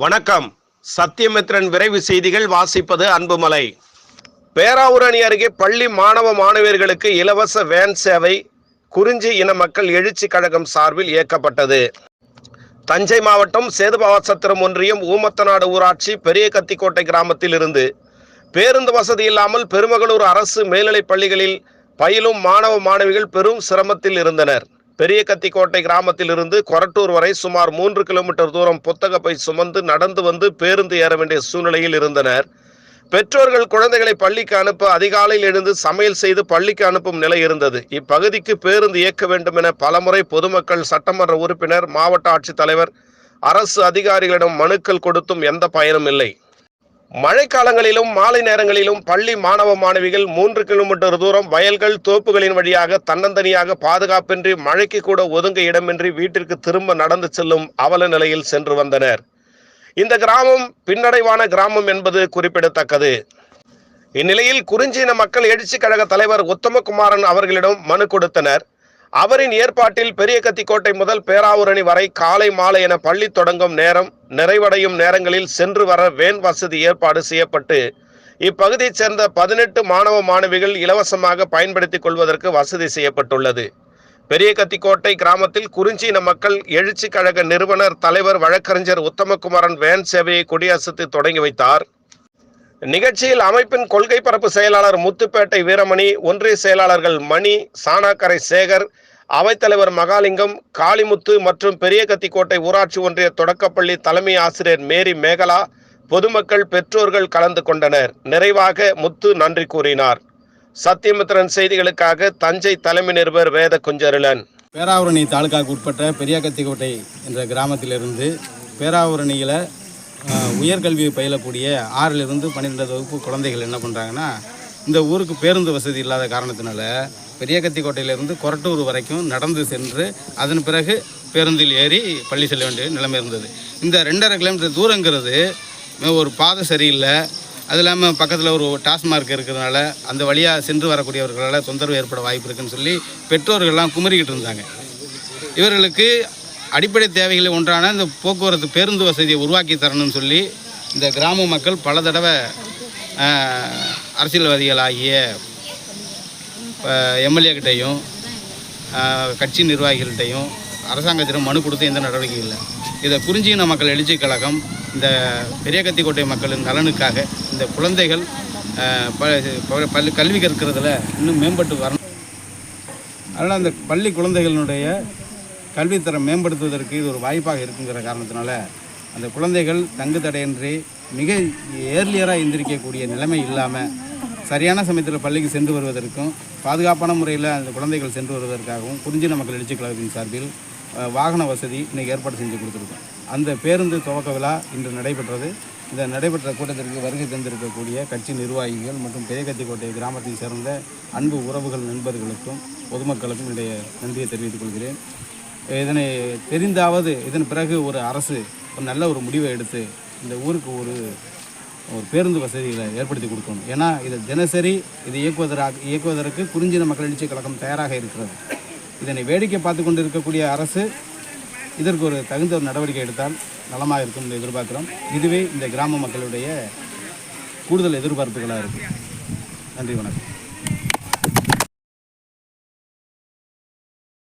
வணக்கம். சத்தியமித்ரன் விரைவு செய்திகள் வாசிப்பது அன்புமலை. பேராவூரணி அருகே பள்ளி மாணவ மாணவியர்களுக்கு இலவச வேன் சேவை குறிஞ்சி இன மக்கள் எழுச்சி கழகம் சார்பில் இயக்கப்பட்டது. தஞ்சை மாவட்டம் சேதுபாவசத்திரம் ஒன்றியம் ஊமத்தநாடு ஊராட்சி பெரிய கத்திக்கோட்டை கிராமத்தில் இருந்து பேருந்து வசதி இல்லாமல் பெருமகளூர் அரசு மேல்நிலைப் பள்ளிகளில் பயிலும் மாணவ மாணவிகள் பெரும் சிரமத்தில் இருந்தனர். பெரிய கத்திக்கோட்டை கிராமத்தில் இருந்து கொரட்டூர் வரை சுமார் மூன்று கிலோமீட்டர் தூரம் புத்தக பை சுமந்து நடந்து வந்து பேருந்து ஏற வேண்டிய சூழ்நிலையில் இருந்தனர். பெற்றோர்கள் குழந்தைகளை பள்ளிக்கு அனுப்ப அதிகாலையில் எழுந்து சமையல் செய்து பள்ளிக்கு அனுப்பும் நிலை இருந்தது. இப்பகுதிக்கு பேருந்து இயக்க வேண்டும் என பலமுறை பொதுமக்கள் சட்டமன்ற உறுப்பினர் மாவட்ட ஆட்சித்தலைவர் அரசு அதிகாரிகளிடம் மனுக்கள் கொடுத்தும் எந்த பயனும் இல்லை. மழைக்காலங்களிலும் மாலை நேரங்களிலும் பள்ளி மாணவ மாணவிகள் மூன்று கிலோமீட்டர் தூரம் வயல்கள் தோப்புகளின் வழியாக தன்னந்தனியாக பாதுகாப்பின்றி மழைக்கு கூட ஒதுங்க இடமின்றி வீட்டிற்கு திரும்ப நடந்து செல்லும் அவல நிலையில் சென்று வந்தனர். இந்த கிராமம் பின்னடைவான கிராமம் என்பது குறிப்பிடத்தக்கது. இந்நிலையில் குறிஞ்சின மக்கள் எழுச்சி கழக தலைவர் உத்தமகுமாரன் அவர்களிடம் மனு கொடுத்தனர். அவரின் ஏற்பாட்டில் பெரிய கத்திக்கோட்டை முதல் பேராவூரணி வரை காலை மாலை என பள்ளி தொடங்கும் நேரம் நிறைவடையும் நேரங்களில் சென்று வர வேன் வசதி ஏற்பாடு செய்யப்பட்டு இப்பகுதியைச் சேர்ந்த பதினெட்டு மாணவ மாணவிகள் இலவசமாக பயன்படுத்திக் கொள்வதற்கு வசதி செய்யப்பட்டுள்ளது. பெரிய கத்திக்கோட்டை கிராமத்தில் குறிஞ்சின மக்கள் எழுச்சி கழக நிறுவனர் தலைவர் வழக்கறிஞர் உத்தமகுமாரன் வேன் சேவையை கொடியசைத்து தொடங்கி வைத்தார். நிகழ்ச்சியில் அமைப்பின் கொள்கை பரப்பு செயலாளர் முத்துப்பேட்டை வீரமணி ஒன்றிய செயலாளர்கள் மணி சாணாக்கரை சேகர் அவைத்தலைவர் மகாலிங்கம் காளிமுத்து மற்றும் பெரிய கத்திக்கோட்டை ஊராட்சி ஒன்றிய தொடக்கப்பள்ளி தலைமை ஆசிரியர் மேரி மேகலா பொதுமக்கள் பெற்றோர்கள் கலந்து கொண்டனர். நிறைவாக முத்து நன்றி கூறினார். சத்தியமித்திரன் செய்திகளுக்காக தஞ்சை தலைமை நிருபர் வேத குஞ்சருளன் பேராவூரணி தாலுகாவுக்கு உட்பட்ட பெரியாக்கத்திக்கோட்டை என்ற கிராமத்திலிருந்து பேராவூரணியில் உயர்கல்வி பயிலக்கூடிய ஆறிலிருந்து பன்னிரெண்டாவது வகுப்பு குழந்தைகள் என்ன பண்ணுறாங்கன்னா இந்த ஊருக்கு பேருந்து வசதி இல்லாத காரணத்தினால பெரியகத்திக்கோட்டையிலிருந்து கொரட்டூர் வரைக்கும் நடந்து சென்று அதன் பிறகு பேருந்தில் ஏறி பள்ளி செல்ல வேண்டிய நிலைமை இருந்தது. இந்த ரெண்டரை கிலோமீட்டர் தூரங்கிறது ஒரு பாதை சரியில்லை. அது இல்லாமல் பக்கத்தில் ஒரு டாஸ்மார்க் இருக்கிறதுனால அந்த வழியாக சென்று வரக்கூடியவர்களால் தொந்தரவு ஏற்பட வாய்ப்பு இருக்குன்னு சொல்லி பெற்றோர்கள்லாம் குமரிக்கிட்டு இருந்தாங்க. இவர்களுக்கு அடிப்படை தேவைகளை ஒன்றான இந்த போக்குவரத்து பேருந்து வசதியை உருவாக்கி தரணும்னு சொல்லி இந்த கிராம மக்கள் பல தடவை அரசியல்வாதிகளாகிய எம்எல்ஏக்கிட்டையும் கட்சி நிர்வாகிகள்கிட்டையும் அரசாங்கத்திடம் மனு கொடுத்து எந்த நடவடிக்கையும் இல்லை. இதை குறிஞ்சின மக்கள் எழுச்சி கழகம் இந்த பெரிய கத்திக்கோட்டை மக்களின் நலனுக்காக இந்த குழந்தைகள் ப- பள்ளி கல்வி கற்கிறதுல இன்னும் மேம்பட்டு வரணும். அதனால் அந்த பள்ளி குழந்தைகளினுடைய கல்வித்தரம் மேம்படுத்துவதற்கு இது ஒரு வாய்ப்பாக இருக்குங்கிற காரணத்தினால அந்த குழந்தைகள் தங்கு தடையின்றி மிக ஏர்லியராக எந்திரிக்கக்கூடிய நிலைமை இல்லாமல் சரியான சமயத்தில் பள்ளிக்கு சென்று வருவதற்கும் பாதுகாப்பான முறையில் அந்த குழந்தைகள் சென்று வருவதற்காகவும் குறிஞ்சின மக்கள் எழுச்சி கழகத்தின் சார்பில் வாகன வசதி இன்றைக்கி ஏற்பாடு செஞ்சு கொடுத்துருக்கோம். அந்த பேருந்து துவக்க விழா இன்று நடைபெற்றது. இந்த நடைபெற்ற கூட்டத்திற்கு வருகை தந்திருக்கக்கூடிய கட்சி நிர்வாகிகள் மற்றும் பெரியகத்திக்கோட்டை கிராமத்தை சேர்ந்த அன்பு உறவுகள் நண்பர்களுக்கும் பொதுமக்களுக்கும் என்னுடைய நன்றியை தெரிவித்துக் கொள்கிறேன். இதனை தெரிந்தாவது இதன் பிறகு ஒரு அரசு ஒரு நல்ல ஒரு முடிவை எடுத்து இந்த ஊருக்கு ஒரு ஒரு பேருந்து வசதிகளை ஏற்படுத்தி கொடுக்கணும். ஏன்னா இதை தினசரி இதை இயக்குவதற்கு இயக்குவதற்கு குறிஞ்சின மக்கள் எழுச்சி கழகம் தயாராக இருக்கிறது. இதனை வேடிக்கை பார்த்து கொண்டு இருக்கக்கூடிய அரசு இதற்கு ஒரு தகுந்த ஒரு நடவடிக்கை எடுத்தால் நலமாக இருக்கும் என்று எதிர்பார்க்கிறோம். இதுவே இந்த கிராம மக்களுடைய கூடுதல் எதிர்பார்ப்புகளாக இருக்குது நன்றி வணக்கம்.